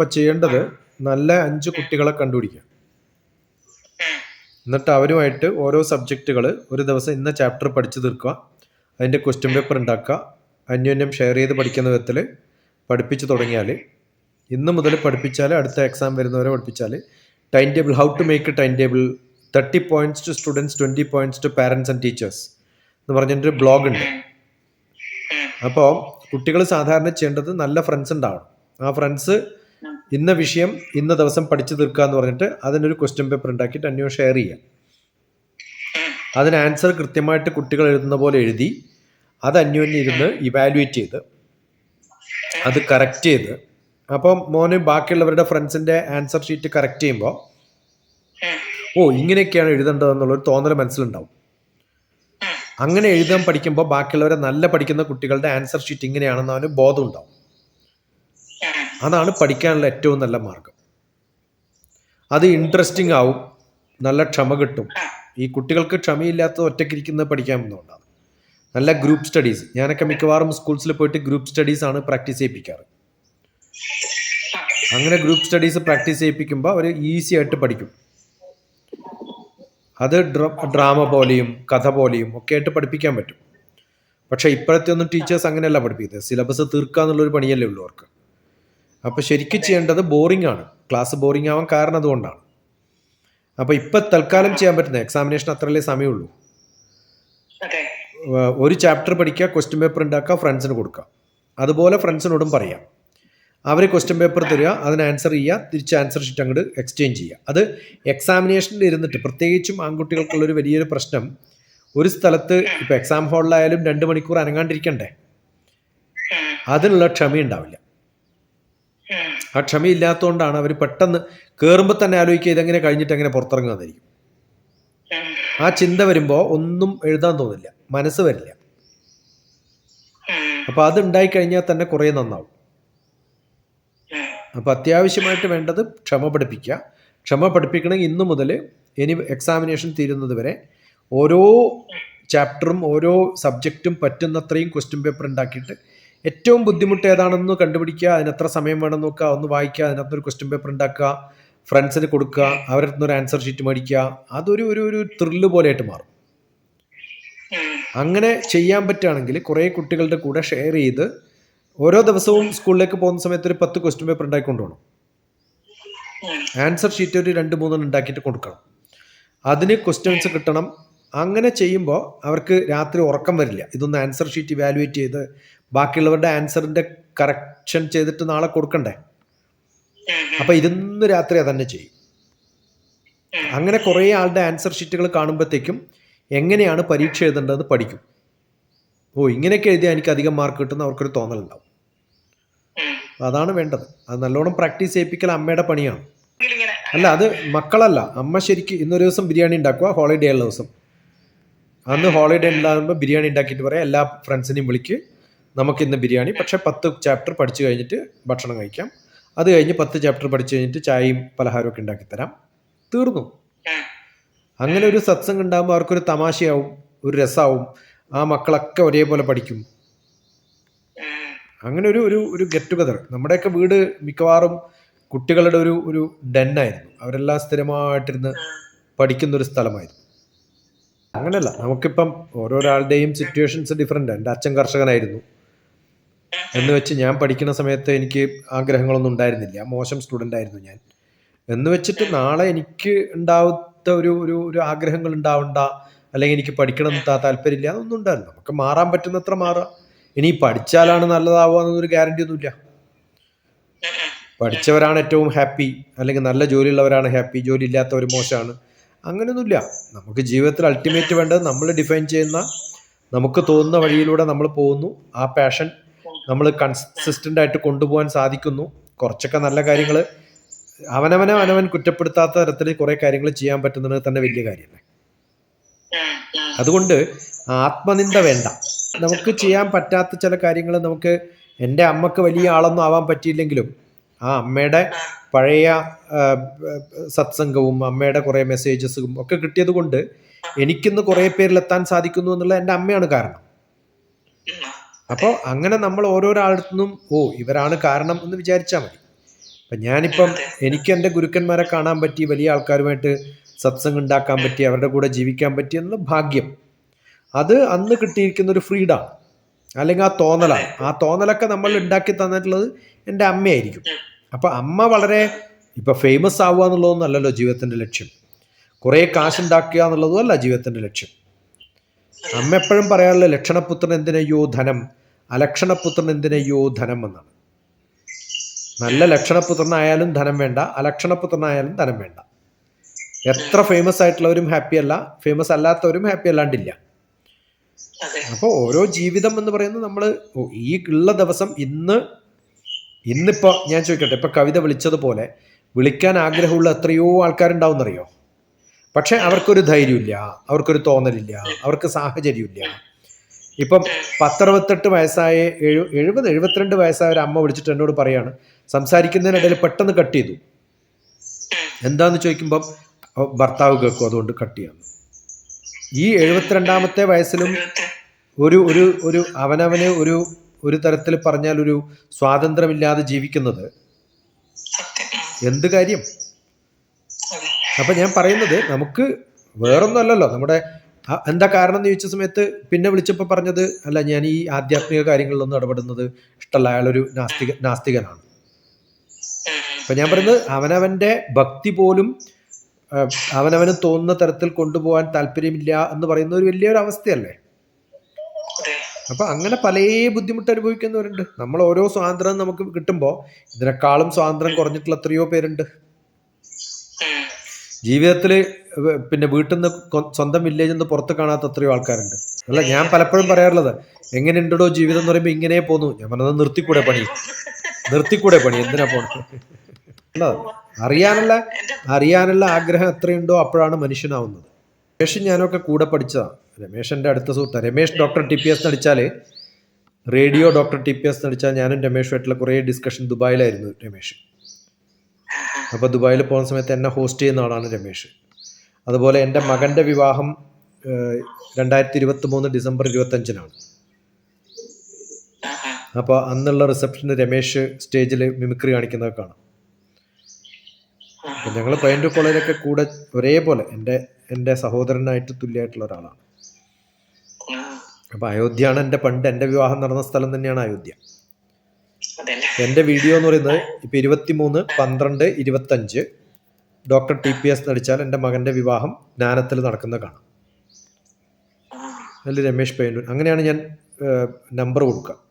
അപ്പോൾ ചെയ്യേണ്ടത് നല്ല അഞ്ച് കുട്ടികളെ കണ്ടുപിടിക്കുക. എന്നിട്ട് അവരുമായിട്ട് ഓരോ സബ്ജക്റ്റുകൾ ഒരു ദിവസം ഇന്ന ചാപ്റ്റർ പഠിച്ചു തീർക്കുക അതിന്റെ ക്വസ്റ്റ്യൻ പേപ്പർ ഉണ്ടാക്കുക അന്യോന്യം ഷെയർ ചെയ്ത് പഠിക്കുന്ന വിധത്തിൽ പഠിപ്പിച്ചു തുടങ്ങിയാൽ ഇന്ന് മുതൽ പഠിപ്പിച്ചാൽ അടുത്ത എക്സാം വരുന്നവരെ പഠിപ്പിച്ചാൽ time table how to make time table thirty points to students twenty points to parents and teachers എന്ന് പറഞ്ഞിട്ടൊരു ബ്ലോഗ് ഉണ്ട്. അപ്പോൾ കുട്ടികൾ സാധാരണ ചെയ്യേണ്ടത് നല്ല ഫ്രണ്ട്സ് ഉണ്ടാവണം. ആ ഫ്രണ്ട്സ് ഇന്ന വിഷയം ഇന്ന ദിവസം പഠിച്ചു തീർക്കുക എന്ന് പറഞ്ഞിട്ട് അതിനൊരു ക്വസ്റ്റ്യൻ പേപ്പർ ഉണ്ടാക്കിയിട്ട് അന്യോന്യം ഷെയർ ചെയ്യാം. അതിന് ആൻസർ കൃത്യമായിട്ട് കുട്ടികൾ എഴുതുന്ന പോലെ എഴുതി അത് അന്യോന്യം ഇരുന്ന് ഇവാലുവേറ്റ് ചെയ്ത് അത് കറക്റ്റ് ചെയ്ത്. അപ്പം മോന് ബാക്കിയുള്ളവരുടെ ഫ്രണ്ട്സിന്റെ ആൻസർ ഷീറ്റ് കറക്റ്റ് ചെയ്യുമ്പോൾ ഓ ഇങ്ങനെയൊക്കെയാണ് എഴുതേണ്ടതെന്നുള്ളൊരു തോന്നൽ മനസ്സിലുണ്ടാവും. അങ്ങനെ എഴുതാൻ പഠിക്കുമ്പോൾ ബാക്കിയുള്ളവരെ നല്ല പഠിക്കുന്ന കുട്ടികളുടെ ആൻസർ ഷീറ്റ് ഇങ്ങനെയാണെന്ന് അവന് ബോധം ഉണ്ടാവും അതാണ് പഠിക്കാനുള്ള ഏറ്റവും നല്ല മാർഗം. അത് ഇൻട്രസ്റ്റിംഗ് ആവും നല്ല ക്ഷമ കിട്ടും. ഈ കുട്ടികൾക്ക് ക്ഷമയില്ലാത്ത ഒറ്റയ്ക്കിരിക്കുന്നത് പഠിക്കാമെന്നുണ്ടാണ് നല്ല ഗ്രൂപ്പ് സ്റ്റഡീസ് ഞാനൊക്കെ മിക്കവാറും സ്കൂൾസിൽ പോയിട്ട് ഗ്രൂപ്പ് സ്റ്റഡീസ് ആണ് പ്രാക്ടീസ് ചെയ്യിപ്പിക്കാറ്. അങ്ങനെ ഗ്രൂപ്പ് സ്റ്റഡീസ് പ്രാക്ടീസ് ചെയ്യിപ്പിക്കുമ്പോൾ അവർ ഈസി ആയിട്ട് പഠിക്കും. അത് ഡ്രാമ പോലെയും കഥ പോലെയും ഒക്കെ ആയിട്ട് പഠിപ്പിക്കാൻ പറ്റും. പക്ഷേ ഇപ്പോഴത്തെ ഒന്നും ടീച്ചേഴ്സ് അങ്ങനെയല്ല പഠിപ്പിക്കുന്നത്. സിലബസ് തീർക്കുക എന്നുള്ളൊരു പണിയല്ലേ ഉള്ളൂ അവർക്ക്. അപ്പോൾ ശരിക്കും ചെയ്യേണ്ടത് ബോറിംഗ് ആണ്. ക്ലാസ് ബോറിംഗ് ആവാൻ കാരണം അതുകൊണ്ടാണ്. അപ്പോൾ ഇപ്പം തൽക്കാലം ചെയ്യാൻ പറ്റുന്ന എക്സാമിനേഷൻ അത്രയല്ലേ സമയമുള്ളൂ. ഒരു ചാപ്റ്റർ പഠിക്കുക ക്വസ്റ്റ്യൻ പേപ്പർ ഉണ്ടാക്കുക ഫ്രണ്ട്സിന് കൊടുക്കുക. അതുപോലെ ഫ്രണ്ട്സിനോടും പറയാം. അവർ ക്വസ്റ്റ്യൻ പേപ്പർ തരിക അതിന് ആൻസർ ചെയ്യുക തിരിച്ച് ആൻസർ ഷീറ്റ് അങ്ങോട്ട് എക്സ്ചേഞ്ച് ചെയ്യുക. അത് എക്സാമിനേഷനിൽ ഇരുന്നിട്ട് പ്രത്യേകിച്ചും ആൺകുട്ടികൾക്കുള്ളൊരു വലിയൊരു പ്രശ്നം ഒരു സ്ഥലത്ത് ഇപ്പോൾ എക്സാം ഹാളിലായാലും രണ്ട് മണിക്കൂർ അനങ്ങാണ്ടിരിക്കണ്ടേ? അതിനുള്ള ക്ഷമയുണ്ടാവില്ല. ആ ക്ഷമയില്ലാത്തതുകൊണ്ടാണ് അവർ പെട്ടെന്ന് കയറുമ്പോൾ തന്നെ ആലോചിക്കുക ഇതെങ്ങനെ കഴിഞ്ഞിട്ട് എങ്ങനെ പുറത്തിറങ്ങുന്നതായിരിക്കും ആ ചിന്ത വരുമ്പോൾ ഒന്നും എഴുതാൻ തോന്നില്ല. മനസ്സ് വരില്ല. അപ്പം അപ്പോൾ അത് ഉണ്ടായിക്കഴിഞ്ഞാൽ തന്നെ കുറേ നന്നാവും. അപ്പം അപ്പോൾ അത്യാവശ്യമായിട്ട് വേണ്ടത് ക്ഷമ പഠിപ്പിക്കുക. ക്ഷമ പഠിപ്പിക്കണമെങ്കിൽ ഇന്നു മുതൽ ഇനി എക്സാമിനേഷൻ തീരുന്നത് വരെ ഓരോ ചാപ്റ്ററും ഓരോ സബ്ജക്റ്റും പറ്റുന്നത്രയും ക്വസ്റ്റ്യൻ പേപ്പർ ഉണ്ടാക്കിയിട്ട് ഏറ്റവും ബുദ്ധിമുട്ട് ഏതാണെന്ന് കണ്ടുപിടിക്കുക അതിന് എത്ര സമയം വേണം നോക്കുക ഒന്ന് വായിക്കുക അതിനകത്തൊരു ക്വസ്റ്റ്യൻ പേപ്പർ ഉണ്ടാക്കുക ഫ്രണ്ട്സിന് കൊടുക്കുക അവരുടെ ഒരു ആൻസർ ഷീറ്റ് മേടിക്കുക അതൊരു ഒരു ഒരു ത്രില്ല് പോലെയായിട്ട് മാറും. അങ്ങനെ ചെയ്യാൻ പറ്റുകയാണെങ്കിൽ കുറേ കുട്ടികളുടെ കൂടെ ഷെയർ ചെയ്ത് ഓരോ ദിവസവും സ്കൂളിലേക്ക് പോകുന്ന സമയത്ത് ഒരു പത്ത് ക്വസ്റ്റ്യൻ പേപ്പർ ഉണ്ടാക്കി ആൻസർ ഷീറ്റ് ഒരു രണ്ട് മൂന്നെണ്ണം ഉണ്ടാക്കിയിട്ട് കൊടുക്കണം. അതിന് ക്വസ്റ്റ്യൻസ് കിട്ടണം. അങ്ങനെ ചെയ്യുമ്പോൾ അവർക്ക് രാത്രി ഉറക്കം വരില്ല. ഇതൊന്ന് ആൻസർ ഷീറ്റ് ഇവാലുവേറ്റ് ചെയ്ത് ബാക്കിയുള്ളവരുടെ ആൻസറിന്റെ കറക്ഷൻ ചെയ്തിട്ട് നാളെ കൊടുക്കണ്ടേ? അപ്പം ഇതൊന്ന് രാത്രി അതന്നെ ചെയ്യും. അങ്ങനെ കുറേ ആളുടെ ആൻസർ ഷീറ്റുകൾ കാണുമ്പോഴത്തേക്കും എങ്ങനെയാണ് പരീക്ഷ എഴുതേണ്ടത് പഠിക്കും. ഓ ഇങ്ങനെയൊക്കെ എഴുതിയാൽ എനിക്ക് അധികം മാർക്ക് കിട്ടുന്ന അവർക്കൊരു തോന്നലുണ്ടാവും. അതാണ് വേണ്ടത്. അത് നല്ലോണം പ്രാക്ടീസ് ചെയ്യിപ്പിക്കൽ അമ്മയുടെ പണിയാണ്. അല്ല അത് മക്കളല്ല. അമ്മ ശരിക്കും ഇന്നൊരു ദിവസം ബിരിയാണി ഉണ്ടാക്കുക ഹോളിഡേ ഉള്ള ദിവസം. അന്ന് ഹോളിഡേ ഉണ്ടാകുമ്പോൾ ബിരിയാണി ഉണ്ടാക്കിയിട്ട് പറയാം. എല്ലാ ഫ്രണ്ട്സിനെയും വിളിക്ക്. നമുക്ക് ഇന്ന് ബിരിയാണി. പക്ഷേ പത്ത് ചാപ്റ്റർ പഠിച്ചു കഴിഞ്ഞിട്ട് ഭക്ഷണം കഴിക്കാം. അത് കഴിഞ്ഞ് പത്ത് ചാപ്റ്റർ പഠിച്ചു കഴിഞ്ഞിട്ട് ചായയും പലഹാരവും ഒക്കെ ഉണ്ടാക്കി തരാം. തീർന്നു. അങ്ങനെ ഒരു സത്സംഗം ഉണ്ടാകുമ്പോൾ അവർക്കൊരു തമാശയാവും. ഒരു രസമാവും ആ മക്കളൊക്കെ ഒരേപോലെ പഠിക്കും. അങ്ങനെ ഒരു ഒരു ഒരു ഗെറ്റ് ടുഗദർ നമ്മുടെയൊക്കെ വീട് മിക്കവാറും കുട്ടികളുടെ ഒരു ഒരു ഡെന്നായിരുന്നു അവരെല്ലാം സ്ഥിരമായിട്ടിരുന്ന് പഠിക്കുന്ന ഒരു സ്ഥലമായിരുന്നു. അങ്ങനെയല്ല നമുക്കിപ്പം ഓരോരാളുടെയും സിറ്റുവേഷൻസ് ഡിഫറെന്റ് എന്റെ അച്ഛൻ കർഷകനായിരുന്നു. എന്ന് വെച്ച് ഞാൻ പഠിക്കുന്ന സമയത്ത് എനിക്ക് ആഗ്രഹങ്ങളൊന്നും ഉണ്ടായിരുന്നില്ല. മോശം സ്റ്റുഡന്റ് ആയിരുന്നു ഞാൻ. എന്ന് വെച്ചിട്ട് നാളെ എനിക്ക് ഉണ്ടാവാത്ത ഒരു ഒരു ഒരു ആഗ്രഹങ്ങൾ ഉണ്ടാവണ്ട. അല്ലെങ്കിൽ എനിക്ക് പഠിക്കണം താല്പര്യമില്ല. അതൊന്നും ഉണ്ടാവില്ല. നമുക്ക് മാറാൻ പറ്റുന്നത്ര മാറുക ഇനി പഠിച്ചാലാണ് നല്ലതാവുക എന്നൊരു ഗ്യാരണ്ടി ഒന്നുമില്ല. പഠിച്ചവരാണ് ഏറ്റവും ഹാപ്പി അല്ലെങ്കിൽ നല്ല ജോലിയുള്ളവരാണ് ഹാപ്പി ജോലി ഇല്ലാത്തവർ മോശമാണ്. അങ്ങനെയൊന്നുമില്ല. നമുക്ക് ജീവിതത്തിൽ അൾട്ടിമേറ്റ് വേണ്ടത് നമ്മൾ ഡിഫൈൻ ചെയ്യുന്ന നമുക്ക് തോന്നുന്ന വഴിയിലൂടെ നമ്മൾ പോകുന്നു. ആ പാഷൻ നമ്മൾ കൺസിസ്റ്റന്റ് ആയിട്ട് കൊണ്ടുപോകാൻ സാധിക്കുന്നു. കുറച്ചൊക്കെ നല്ല കാര്യങ്ങൾ അവനവനെ അവനവൻ കുറ്റപ്പെടുത്താത്ത തരത്തിൽ കുറേ കാര്യങ്ങൾ ചെയ്യാൻ പറ്റുന്നത് തന്നെ വലിയ കാര്യമല്ലേ. അതുകൊണ്ട് ആത്മനിന്ദ വേണ്ട. നമുക്ക് ചെയ്യാൻ പറ്റാത്ത ചില കാര്യങ്ങൾ നമുക്ക് എന്റെ അമ്മയ്ക്ക് വലിയ ആളൊന്നും ആവാൻ പറ്റിയില്ലെങ്കിലും ആ അമ്മയുടെ പഴയ സത്സംഗവും അമ്മയുടെ കുറേ മെസ്സേജസും ഒക്കെ കിട്ടിയത് കൊണ്ട് എനിക്കിന്ന് കുറേ പേരിലെത്താൻ സാധിക്കുന്നു എന്നുള്ള എന്റെ അമ്മയാണ് കാരണം. അപ്പോൾ അങ്ങനെ നമ്മൾ ഓരോരാളത്തുനിന്നും ഓ ഇവരാണ് കാരണം എന്ന് വിചാരിച്ചാൽ മതി. അപ്പം ഞാനിപ്പം എനിക്ക് എന്റെ ഗുരുക്കന്മാരെ കാണാൻ പറ്റി വലിയ ആൾക്കാരുമായിട്ട് സത്സംഗം ഉണ്ടാക്കാൻ പറ്റി അവരുടെ കൂടെ ജീവിക്കാൻ പറ്റി എന്നുള്ള ഭാഗ്യം. അത് അന്ന് കിട്ടിയിരിക്കുന്ന ഒരു ഫ്രീഡാണ് അല്ലെങ്കിൽ ആ തോന്നലാണ്. ആ തോന്നലൊക്കെ നമ്മൾ ഉണ്ടാക്കി തന്നിട്ടുള്ളത് എന്റെ അമ്മയായിരിക്കും. അപ്പോൾ അമ്മ വളരെ ഇപ്പോൾ ഫേമസ് ആവുക എന്നുള്ളതൊന്നും അല്ലല്ലോ ജീവിതത്തിന്റെ ലക്ഷ്യം. കുറേ കാശുണ്ടാക്കുക എന്നുള്ളതും അല്ല ജീവിതത്തിന്റെ ലക്ഷ്യം. അമ്മ എപ്പോഴും പറയാറുള്ള ലക്ഷണപുത്രൻ എന്തിനയ്യോ ധനം അലക്ഷണപുത്രൻ എന്തിനയ്യോ ധനം എന്നാണ്. നല്ല ലക്ഷണപുത്രനായാലും ധനം വേണ്ട അലക്ഷണപുത്രനായാലും ധനം വേണ്ട. എത്ര ഫേമസ് ആയിട്ടുള്ളവരും ഹാപ്പി അല്ല ഫേമസ് അല്ലാത്തവരും ഹാപ്പി അല്ലാണ്ടില്ല. അപ്പോൾ ഓരോ ജീവിതം എന്ന് പറയുന്നത് നമ്മൾ ഈ ഉള്ള ദിവസം ഇന്ന് ഇന്നിപ്പോൾ ഞാൻ ചോദിക്കട്ടെ ഇപ്പം കവിത വിളിച്ചതുപോലെ വിളിക്കാൻ ആഗ്രഹമുള്ള എത്രയോ ആൾക്കാരുണ്ടാവുമെന്നറിയോ പക്ഷെ അവർക്കൊരു ധൈര്യമില്ല അവർക്കൊരു തോന്നലില്ല അവർക്ക് സാഹചര്യമില്ല. ഇപ്പം പത്തറുപത്തെട്ട് വയസ്സായ എഴു എഴുപത് എഴുപത്തിരണ്ട് വയസ്സായ ഒരു അമ്മ വിളിച്ചിട്ട് എന്നോട് പറയാണ് സംസാരിക്കുന്നതിനിടയിൽ പെട്ടെന്ന് കട്ട് ചെയ്തു. എന്താന്ന് ചോദിക്കുമ്പം ഭർത്താവ് കേൾക്കും അതുകൊണ്ട് കട്ട് ചെയ്യാന്ന്. ഈ എഴുപത്തിരണ്ടാമത്തെ വയസ്സിലും ഒരു ഒരു ഒരു അവനവന് ഒരു ഒരു തരത്തിൽ പറഞ്ഞാൽ ഒരു സ്വാതന്ത്ര്യമില്ലാതെ ജീവിക്കുന്നത് എന്ത് കാര്യം? അപ്പം ഞാൻ പറയുന്നത് നമുക്ക് വേറൊന്നുമല്ലല്ലോ. നമ്മുടെ എന്താ കാരണം എന്ന് ചോദിച്ച സമയത്ത് പിന്നെ വിളിച്ചപ്പോൾ പറഞ്ഞത് അല്ല ഞാൻ ഈ ആധ്യാത്മിക കാര്യങ്ങളിലൊന്നും ഇടപെടുന്നത് ഇഷ്ടമല്ല. അയാളൊരു നാസ്തിക നാസ്തികനാണ്. അപ്പം ഞാൻ പറയുന്നത് അവനവന്റെ ഭക്തി പോലും അവനവന് തോന്നുന്ന തരത്തിൽ കൊണ്ടുപോകാൻ താല്പര്യമില്ല എന്ന് പറയുന്ന ഒരു വലിയൊരു അവസ്ഥയല്ലേ അതെ അപ്പം അങ്ങനെ പല ബുദ്ധിമുട്ട് അനുഭവിക്കുന്നവരുണ്ട്. നമ്മൾ ഓരോ സ്വാതന്ത്ര്യം നമുക്ക് കിട്ടുമ്പോൾ ഇതിനേക്കാളും സ്വാതന്ത്ര്യം കുറഞ്ഞിട്ടുള്ള എത്രയോ പേരുണ്ട്. ജീവിതത്തിൽ പിന്നെ വീട്ടിൽ നിന്ന് സ്വന്തം വില്ലേജിൽ നിന്ന് പുറത്ത് കാണാത്ത എത്രയോ ആൾക്കാരുണ്ട്. അല്ല ഞാൻ പലപ്പോഴും പറയാറുള്ളത് എങ്ങനെ ഉണ്ടോ ജീവിതം? എന്ന് പറയുമ്പോൾ ഇങ്ങനെ പോന്നു. ഞാൻ പറഞ്ഞത് നിർത്തിക്കൂടെ പണി. നിർത്തിക്കൂടെ പണി എന്തിനാ പോണത് അറിയാനുള്ള അറിയാനുള്ള ആഗ്രഹം എത്രയുണ്ടോ അപ്പോഴാണ് മനുഷ്യനാവുന്നത്. ശേഷം ഞാനൊക്കെ കൂടെ പഠിച്ചതാണ് രമേശന്റെ അടുത്ത സുഹൃത്ത്. Ramesh doctor T P S നടിച്ചാൽ radio doctor T P S നടിച്ചാൽ ഞാനും രമേഷുമായിട്ടുള്ള കുറേ ഡിസ്കഷൻ ദുബായിലായിരുന്നു രമേഷ്. അപ്പോൾ ദുബായിൽ പോകുന്ന സമയത്ത് എന്നെ ഹോസ്റ്റ് ചെയ്യുന്ന ആളാണ് രമേഷ്. അതുപോലെ എന്റെ മകന്റെ വിവാഹം രണ്ടായിരത്തി ഇരുപത്തി മൂന്ന് ഡിസംബർ ഇരുപത്തഞ്ചിനാണ്. അപ്പോൾ അന്നുള്ള റിസപ്ഷന് രമേഷ് സ്റ്റേജിൽ മിമിക്രി കാണിക്കുന്നത് കാണാം. ഞങ്ങൾ പയ്യന്നൂർ കോളേജിലൊക്കെ കൂടെ ഒരേപോലെ എന്റെ എന്റെ സഹോദരനായിട്ട് തുല്യമായിട്ടുള്ള ഒരാളാണ്. ഉം. അപ്പോൾ അയോധ്യയാണ് എന്റെ പണ്ട് എന്റെ വിവാഹം നടന്ന സ്ഥലം തന്നെയാണ് അയോധ്യ. എന്റെ വീഡിയോ എന്ന് പറയുന്നത് ഇപ്പൊ ഇരുപത്തി മൂന്ന് പന്ത്രണ്ട് ഇരുപത്തഞ്ച് ഡോക്ടർ ടി പി എസ് നടിച്ചാൽ എന്റെ മകന്റെ വിവാഹം ജ്ഞാനത്തിൽ നടക്കുന്നത് കാണാം. അല്ല അതിൽ രമേഷ് പയ്യന്നൂർ? അങ്ങനെയാണ് ഞാൻ നമ്പർ കൊടുക്കുക.